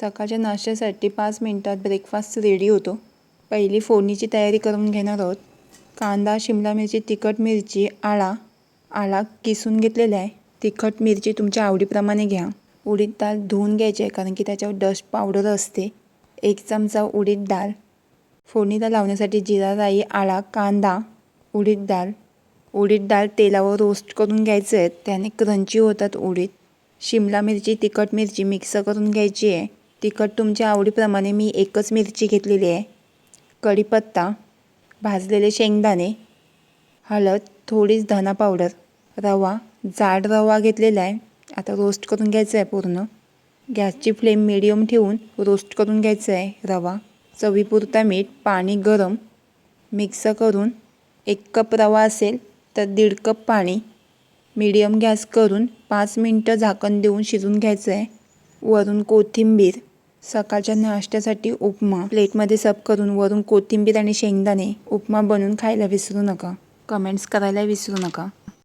सकाळच्या नाश्त्यासाठी पाच मिनटात ब्रेकफास्ट रेडी होतो. पहिली फोडणीची तयारी करून घेणार आहोत. कांदा शिमला मिरची तिखट मिरची आळा. आळा किसून घेतलेला आहे. तिखट मिरची तुमच्या आवडीप्रमाणे घ्या. उडीद डाळ धुवून घ्यायची आहे कारण की त्याच्यावर डस्ट पावडर असते. एक चमचा उडीद डाळ फोडणीला लावण्यासाठी जिरा राई आळा कांदा उडीद डाळ उडीद डाळ तेलावर रोस्ट करून घ्यायचं आहे त्याने क्रंची होतात उडीद. शिमला मिरची तिखट मिरची मिक्स करून घ्यायची आहे. तिखट तुमच्या आवडीप्रमाणे मी एकच मिरची घेतलेली आहे. कढीपत्ता भाजलेले शेंगदाणे हळद थोडीच धना पावडर रवा जाड रवा घेतलेला आहे. आता रोस्ट करून घ्यायचं आहे पूर्ण. गॅसची फ्लेम मिडियम ठेवून रोस्ट करून घ्यायचं आहे रवा. चवीपुरता मीठ पाणी गरम. मिक्स करून एक कप रवा असेल तर दीड कप पाणी. मिडियम गॅस करून पाच मिनटं झाकण देऊन शिजून घ्यायचं आहे. वरून कोथिंबीर सकाळच्या नाश्त्यासाठी उपमा. प्लेटमध्ये सब करून वरून कोथिंबीर आणि शेंगदाणे. उपमा बनवून खायला विसरू नका. कमेंट्स करायला विसरू नका.